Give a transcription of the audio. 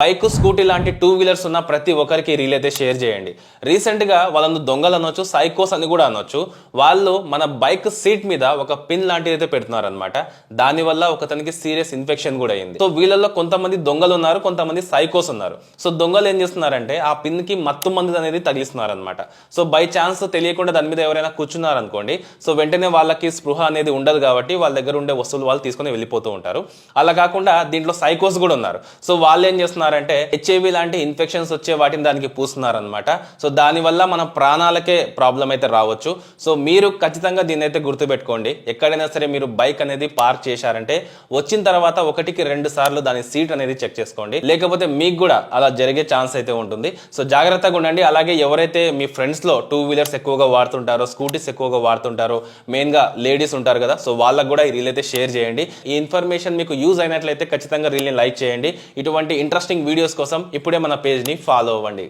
Bike scooty లాంటి two wheelers ఉన్న ప్రతి ఒక్కరికి రీల్ అయితే షేర్ చేయండి. రీసెంట్గా వాళ్ళను దొంగలు అనొచ్చు సైకోస్ అని కూడా అనొచ్చు. వాళ్ళు మన బైక్ సీట్ మీద ఒక పిన్ లాంటిది అయితే పెడుతున్నారు అనమాట దానివల్ల ఒకతనికి సీరియస్ ఇన్ఫెక్షన్ కూడా అయింది. సో వీళ్ళల్లో కొంతమంది దొంగలు ఉన్నారు కొంతమంది సైకోస్ ఉన్నారు. సో దొంగలు ఏం చేస్తున్నారంటే ఆ పిన్కి మత్తు మందు అనేది తగిలిస్తున్నారనమాట సో బై ఛాన్స్ తెలియకుండా దాని మీద ఎవరైనా కూర్చున్నారు అనుకోండి సో వెంటనే వాళ్ళకి స్పృహ అనేది ఉండదు కాబట్టి వాళ్ళ దగ్గర ఉండే వస్తువులు వాళ్ళు తీసుకొని వెళ్ళిపోతూ ఉంటారు. అలా కాకుండా దీంట్లో సైకోస్ కూడా ఉన్నారు. సో వాళ్ళు ఏం చేస్తున్నారు పూస్తున్నారంటే హెచ్ఐవి లాంటి ఇన్ఫెక్షన్స్ వచ్చే వాటిని దానికి పూస్తున్నారనమాట సో దానివల్ల మన ప్రాణాలకే ప్రాబ్లం అయితే రావచ్చు. సో మీరు ఖచ్చితంగా దీన్ని అయితే గుర్తుపెట్టుకోండి. ఎక్కడైనా సరే మీరు బైక్ అనేది పార్క్ చేశారంటే వచ్చిన తర్వాత ఒకటికి రెండు సార్లు దాని సీట్ అనేది చెక్ చేసుకోండి. లేకపోతే మీకు కూడా అలా జరిగే ఛాన్స్ అయితే ఉంటుంది. సో జాగ్రత్తగా ఉండండి. అలాగే ఎవరైతే మీ ఫ్రెండ్స్లో టూ వీలర్స్ ఎక్కువగా వాడుతుంటారో స్కూటీస్ ఎక్కువగా వాడుతుంటారో మెయిన్గా లేడీస్ ఉంటారు కదా సో వాళ్ళకు కూడా ఈ రీల్ అయితే షేర్ చేయండి. ఈ ఇన్ఫర్మేషన్ మీకు యూజ్ అయినట్లయితే ఖచ్చితంగా రీల్ని లైక్ చేయండి. ఇటువంటి ఇంట్రెస్టింగ్ ఇంట్రెస్టింగ్ వీడియోస్ కోసం ఇప్పుడే మన పేజ్ని ఫాలో అవ్వండి.